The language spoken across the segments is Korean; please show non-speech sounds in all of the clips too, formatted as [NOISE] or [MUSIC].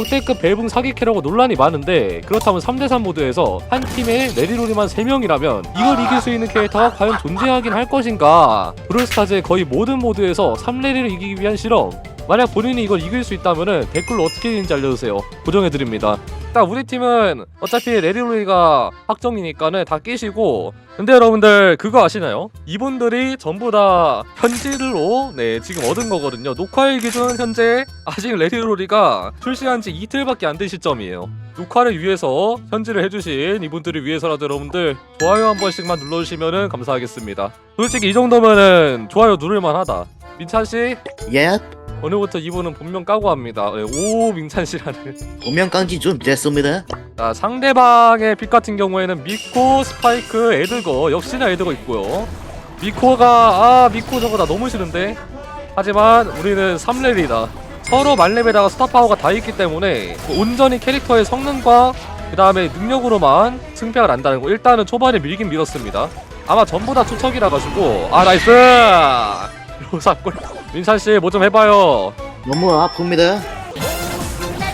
역대급 벨붕 사기 캐라고 논란이 많은데 그렇다면 3대3 모드에서 한 팀에 레리로리만 3명이라면 이걸 이길 수 있는 캐릭터가 과연 존재하긴 할 것인가? 브롤스타즈의 거의 모든 모드에서 3레리를 이기기 위한 실험 만약 본인이 이걸 이길 수 있다면 댓글로 어떻게 되는지 알려주세요. 고정해드립니다. 딱 우리 팀은 어차피 레리로리가 확정이니까는 다 끼시고. 근데 여러분들 그거 아시나요? 이분들이 전부 다 현질로 네 지금 얻은 거거든요. 녹화일 기준 현재 아직 레리로리가 출시한 지 이틀밖에 안 된 시점이에요. 녹화를 위해서 현질을 해주신 이분들을 위해서라도 여러분들 좋아요 한 번씩만 눌러주시면 감사하겠습니다. 솔직히 이 정도면은 좋아요 누를만 하다. 민찬씨? 예? 오늘부터 이분은 본명 까고 합니다 네, 오 민찬 씨라는 보면 깡지 좀 됐습니다. 자, 상대방의 픽 같은 경우에는 미코, 스파이크, 에드거 역시나 에드거 있고요. 미코가 아 미코 저거 나 너무 싫은데. 하지만 우리는 3렙이다. 서로 만렙에다가 스타 파워가 다 있기 때문에 온전히 캐릭터의 성능과 그 다음에 능력으로만 승패가 난다는 거. 일단은 초반에 밀긴 밀었습니다. 아마 전부 다 투척이라 가지고 아 나이스 [LAUGHS] 로사골 민찬 씨 뭐 좀 해봐요. 너무 아픕니다.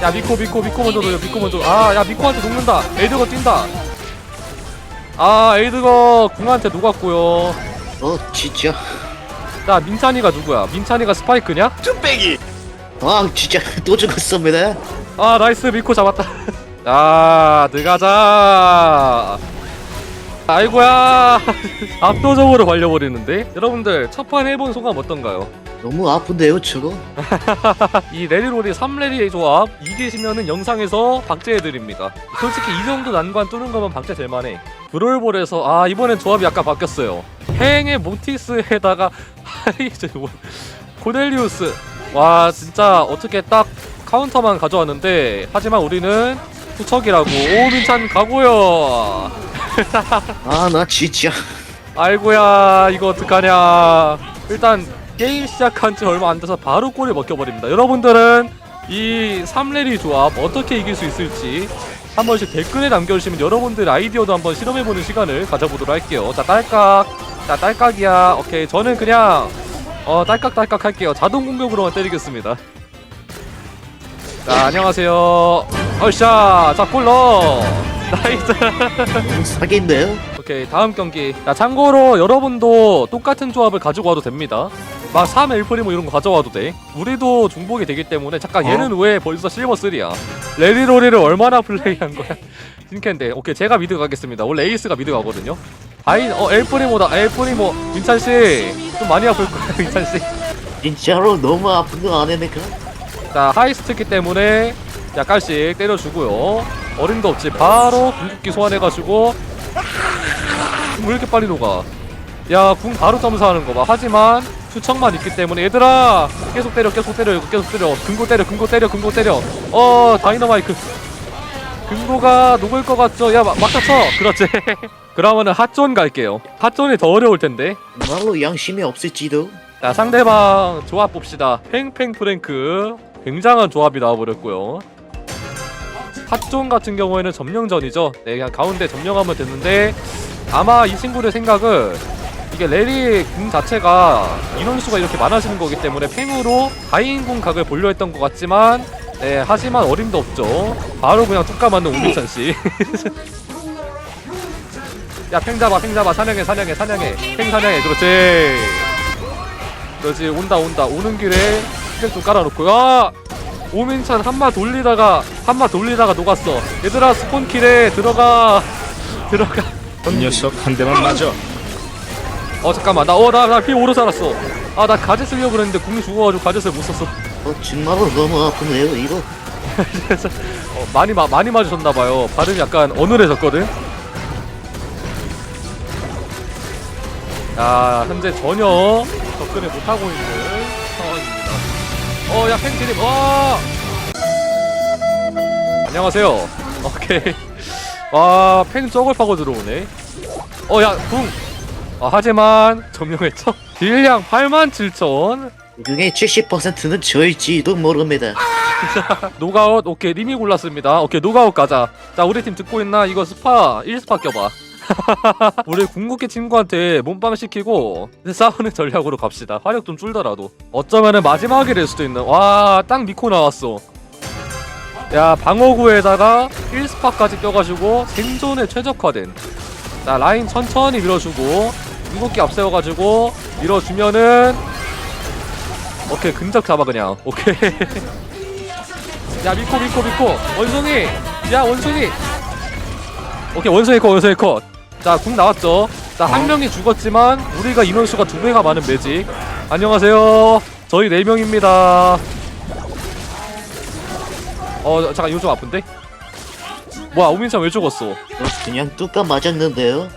야 미코 미코 미코 먼저 돌려 미코 먼저. 아야 미코한테 녹는다. 에이드거 뛴다. 아 에이드거 궁한테 녹았고요. 어 진짜. 자 민찬이가 누구야? 민찬이가 스파이크냐? 아 진짜. [LAUGHS] 또 죽었습니다. 아 나이스. 미코 잡았다. [LAUGHS] 자 들어가자. 아이고야. [LAUGHS] 압도적으로 발려버리는데? 여러분들 첫 판 해본 소감 어떤가요? 너무 아픈데요 저거? [LAUGHS] 이 레리롤이 3레리의 조합 이기시면은 영상에서 박제해드립니다. 솔직히 이 정도 난관 뚫는 거면 박제 될 만해 브롤볼에서 아 이번엔 조합이 약간 바뀌었어요. 행의 모티스에다가 [LAUGHS] 하이즈 뭐, 코넬리우스. 와 진짜 어떻게 딱 카운터만 가져왔는데 하지만 우리는 후척이라고. 오 민찬 가고요. [LAUGHS] 아 나 진짜. 아이고야 이거 어떡하냐. 일단 게임 시작한 지 얼마 안 돼서 바로 골을 먹혀버립니다. 여러분들은 이 3레리 조합 어떻게 이길 수 있을지 한 번씩 댓글에 남겨주시면 여러분들 아이디어도 한번 실험해보는 시간을 가져보도록 할게요. 자 딸깍. 자 딸깍이야. 오케이 저는 그냥 어 딸깍 딸깍 할게요. 자동 공격으로만 때리겠습니다. 자 안녕하세요. 얼샤! 자 골 넣어! [LAUGHS] 나이스! 사기인데요? 오케이 다음 경기. 자 참고로 여러분도 똑같은 조합을 가지고 와도 됩니다 막 3, 엘프리모 이런 거 가져와도 돼. 우리도 중복이 되기 때문에 잠깐 어? 얘는 왜 벌써 실버 3야? 레디로리를 얼마나 플레이한 거야? [LAUGHS] 흰캔데. 오케이 제가 미드 가겠습니다. 원래 에이스가 미드 가거든요. 아인 어 엘프리모다. 엘프리모. 민찬씨 좀 많이 아플 거야 [LAUGHS] 민찬씨. 진짜로 너무 아픈 거 아닙니까? 자 하이스트기 때문에 약간씩 때려주고요. 어림도 없지. 바로 궁극기 소환해가지고 왜 이렇게 빨리 녹아? 야궁 바로 점수하는 거봐. 하지만 수척만 있기 때문에 얘들아 계속 때려 계속 때려 계속 때려. 금고 때려 금고 때려 금고 때려. 어 다이너마이크. 금고가 녹을 것 같죠? 야 막- 막다 쳐 그렇지. [LAUGHS] 그러면은 핫존 갈게요. 핫존이 더 어려울 텐데. 정말로 양심이 없을지도. 자 상대방 조합 봅시다. 팽팽 프랭크. 굉장한 조합이 나와버렸고요. 핫존 같은 경우에는 점령전이죠. 네 그냥 가운데 점령하면 됐는데 아마 이 친구의 생각은 이게 레리 궁 자체가 인원수가 이렇게 많아지는 거기 때문에 팽으로 다인궁 각을 보려 했던 것 같지만 네 하지만 어림도 없죠 바로 그냥 뚝 까맞는 웅민찬 씨 [LAUGHS] 야, 팽 잡아, 팽 잡아, 사냥해, 사냥해, 사냥해, 팽 사냥해, 그렇지. 그렇지, 온다, 온다. 오는 길에 스택 좀 깔아놓고, 야! 오민찬 한마 돌리다가, 한마 돌리다가 녹았어. 얘들아, 스폰킬에 들어가. [LAUGHS] 들어가. 이 녀석 한 대만 맞아. 어, 잠깐만. 나, 어, 나, 나 피 오래 살았어. 아, 나 가제 쓰려고 그랬는데 궁이 죽어가지고 가제를 못 썼어. 어 정말로 너무 아프네요 이거. 어, 많이, 마, 많이 맞으셨나봐요. 발음이 약간 어눌해졌거든. 야, 현재 전혀 접근을 못하고 있는 상황입니다. 어, 야, 팬티님, 와! 안녕하세요. 오케이. 와, 팬 저걸 파고 들어오네. 어, 야, 붕! 아, 하지만, 점령했죠? 딜량 87,000. 그중에 70%는 저일지도 모릅니다. [LAUGHS] 노가웃 오케이. 리미 골랐습니다. 오케이 노가웃 가자. 자 우리 팀 듣고 있나? 이거 스파 1스파 껴봐. [LAUGHS] 우리 궁극기 친구한테 몸빵 시키고 싸우는 전략으로 갑시다. 화력 좀 줄더라도. 어쩌면은 마지막이 될 수도 있는. 와 딱 미코 나왔어. 야 방어구에다가 1스파까지 껴가지고 생존에 최적화된 자 라인 천천히 밀어주고 궁극기 앞세워가지고 밀어주면은 오케이 근접 잡아 그냥. 오케이. [LAUGHS] 야 미코 미코 미코 원숭이. 야 원숭이. 오케이 원숭이 컷 원숭이 컷자궁 나왔죠? 자 한 명이 죽었지만 우리가 인원수가 두 배가 많은 매직. 안녕하세요. 저희 네 명입니다. 어 잠깐 이거 좀 아픈데 뭐야 오민찬 왜 죽었어? 어, 그냥 뚜까 맞았는데요.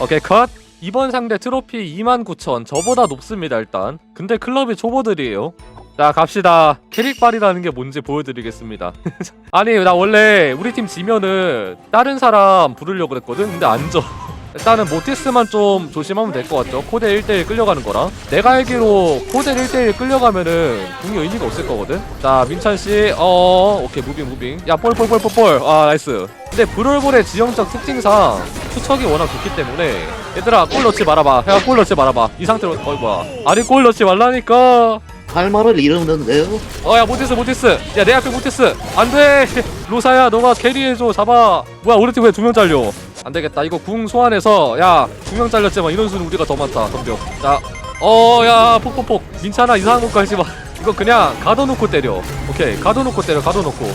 오케이 컷. 이번 상대 트로피 29,000 저보다 높습니다 일단. 근데 클럽이 초보들이에요. 자 갑시다. 캐릭발이라는 게 뭔지 보여드리겠습니다. [LAUGHS] 아니 나 원래 우리 팀 지면은 다른 사람 부르려고 그랬거든? 근데 안져 [LAUGHS] 일단은 모티스만 좀 조심하면 될 것 같죠. 코데 1대1 끌려가는 거랑 내가 알기로 코데 1대1 끌려가면은 궁이 의미가 없을 거거든. 자 민찬씨 어 오케이 무빙 무빙. 야 볼 볼 볼 볼볼. 아 나이스. 근데 브롤볼의 지형적 특징상 투척이 워낙 좋기 때문에 얘들아 골 넣지 말아봐. 야 골 넣지 말아봐. 이 상태로 어이 뭐야. 아니 골 넣지 말라니까. 할 말을 잃었는데요. 어야 모티스 모티스. 야 내 앞에 모티스. 안돼. [LAUGHS] 로사야 너가 캐리해줘. 잡아. 뭐야 우리 팀 왜 두 명 잘려 안되겠다. 이거 궁 소환해서 야 두명 잘렸지만 인원수는 우리가 더 많다 덤벼. 자 어야 폭폭폭. 민찬아 이상한 것거 하지마. [LAUGHS] 이거 그냥 가둬놓고 때려. 오케이. 가둬놓고 때려 가둬놓고.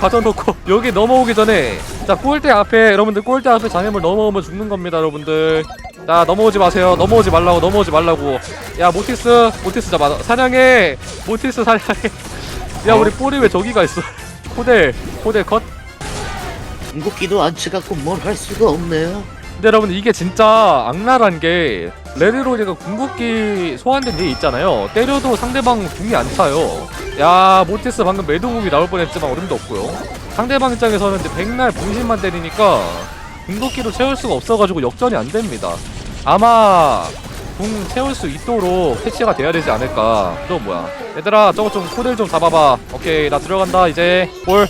가둬놓고. [LAUGHS] 여기 넘어오기 전에 자 골대 앞에 여러분들 골대 앞에 장애물 넘어오면 죽는 겁니다 여러분들. 자 넘어오지 마세요. 넘어오지 말라고 넘어오지 말라고. 야 모티스 모티스 잡아. 사냥해. 모티스 사냥해. [LAUGHS] 야 우리 볼이 왜 저기가 있어? 포델 포델 컷 궁극기도 안 쳐갖고 뭘 할 수가 없네요. 근데 여러분 이게 진짜 악랄한 게 레드로이가 궁극기 소환된 게 있잖아요. 때려도 상대방 궁이 안 차요. 야 모티스 방금 매듭궁이 나올 뻔했지만 어림도 없고요. 상대방 입장에서는 이제 백날 분신만 때리니까 궁극기로 채울 수가 없어가지고 역전이 안 됩니다. 아마 궁 채울 수 있도록 패치가 돼야 되지 않을까. 또 뭐야. 얘들아 저거 좀 코델 좀 잡아봐. 오케이 나 들어간다 이제. 볼.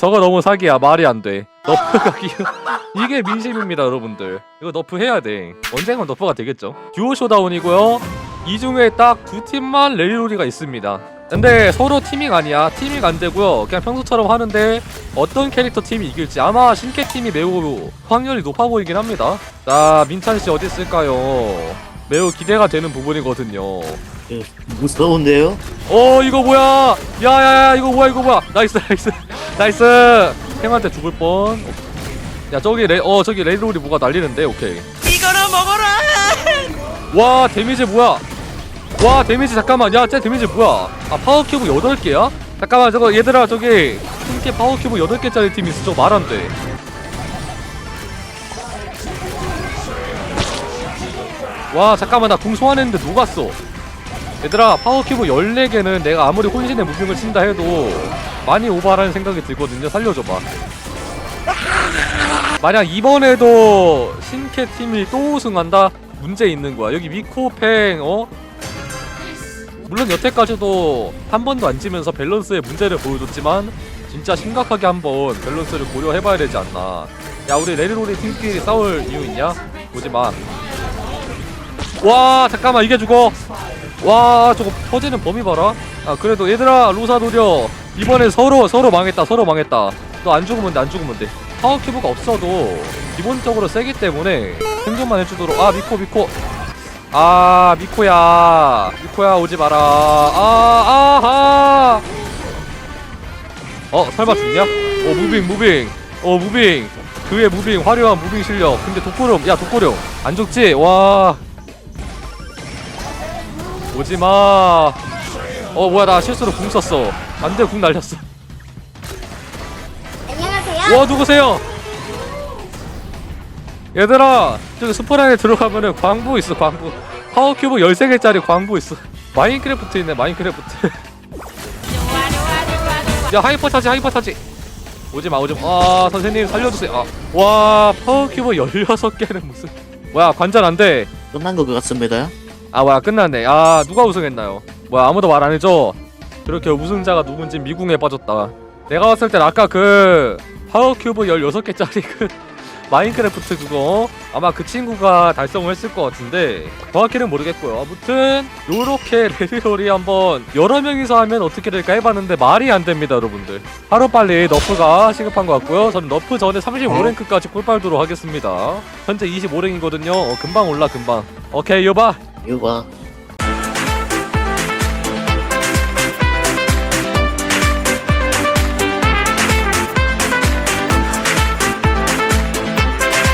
저거 너무 사기야. 말이 안돼 너프가 기이. [LAUGHS] 이게 민심입니다 여러분들. 이거 너프 해야 돼. 언젠간 너프가 되겠죠? 듀오 쇼다운이고요. 이 중에 딱 두 팀만 레리로리가 있습니다. 근데 서로 티밍 아니야. 티밍 안 되고요. 그냥 평소처럼 하는데 어떤 캐릭터 팀이 이길지 아마 신캐 팀이 매우 확률이 높아 보이긴 합니다. 자 민찬 씨 어디 있을까요? 매우 기대가 되는 부분이거든요. 예, 무서운데요. 어 이거 뭐야? 야야야 이거 뭐야 이거 뭐야? 나이스 나이스 [LAUGHS] 나이스 형한테 죽을 뻔 야 저기 레, 어 저기 레이롤이 뭐가 날리는데? 오케이. 이거나 먹어라. 와 데미지 뭐야? 와 데미지 잠깐만. 야쟤 데미지 뭐야? 아 파워 큐브 8 개야? 잠깐만 저거 얘들아 저기 흰개 파워 큐브 8 개짜리 팀 있어. 저거 말 안 돼. 와 잠깐만. 나궁 소환했는데 녹았어 얘들아 파워 큐브 14개는 내가 아무리 혼신의 무빙을 친다 해도 많이 오버하라는 생각이 들거든요 살려줘봐 만약 이번에도 신캐 팀이 또 우승한다? 문제 있는 거야. 여기 미코팽 어? 물론 여태까지도 한 번도 안 지면서 밸런스의 문제를 보여줬지만 진짜 심각하게 한번 밸런스를 고려해봐야 되지 않나. 야 우리 레리로리 팀끼리 싸울 이유 있냐? 보지 마. 와 잠깐만 이게 죽어. 와 저거 터지는 범위 봐라. 아 그래도 얘들아 로사 노려. 이번에 서로 서로 망했다 서로 망했다. 너 안 죽으면 돼안 죽으면 돼. 파워 큐브가 없어도 기본적으로 세기 때문에 생존만 해주도록. 아 미코 미코. 아 미코야. 미코야 오지 마라. 아 아하! 어 설마 죽냐? 어 무빙 무빙. 어 무빙. 그의 무빙 화려한 무빙 실력. 근데 독고령 야 독고령 안 죽지? 와. 오지마. 어 뭐야 나 실수로 궁 썼어 안돼 궁 날렸어. 안녕하세요. 와 누구세요? 얘들아 저기 스포란에 들어가면은 광부 있어 광부. 파워큐브 13개짜리 광부 있어. 마인크래프트 있네 마인크래프트. [LAUGHS] 야 하이퍼 차지 하이퍼 차지. 오지마 오지마. 아 선생님 살려주세요. 아, 와 파워큐브 16개는 무슨. 뭐야 관전 안돼. 끝난 것 같습니다. 아 뭐야 끝났네. 아 누가 우승했나요? 뭐야 아무도 말 안 해줘 그렇게 우승자가 누군지 미궁에 빠졌다. 내가 봤을 땐 아까 그 파워큐브 16개짜리 그 [LAUGHS] 마인크래프트 그거 아마 그 친구가 달성을 했을 것 같은데 정확히는 모르겠고요. 아무튼 요렇게 레리롤이 한번 여러 명이서 하면 어떻게 될까 해봤는데 말이 안 됩니다 여러분들. 하루빨리 너프가 시급한 것 같고요. 저는 너프 전에 35랭크까지 꿀빨도록 하겠습니다. 현재 25랭이거든요. 어, 금방 올라 금방. 오케이 요바. 유바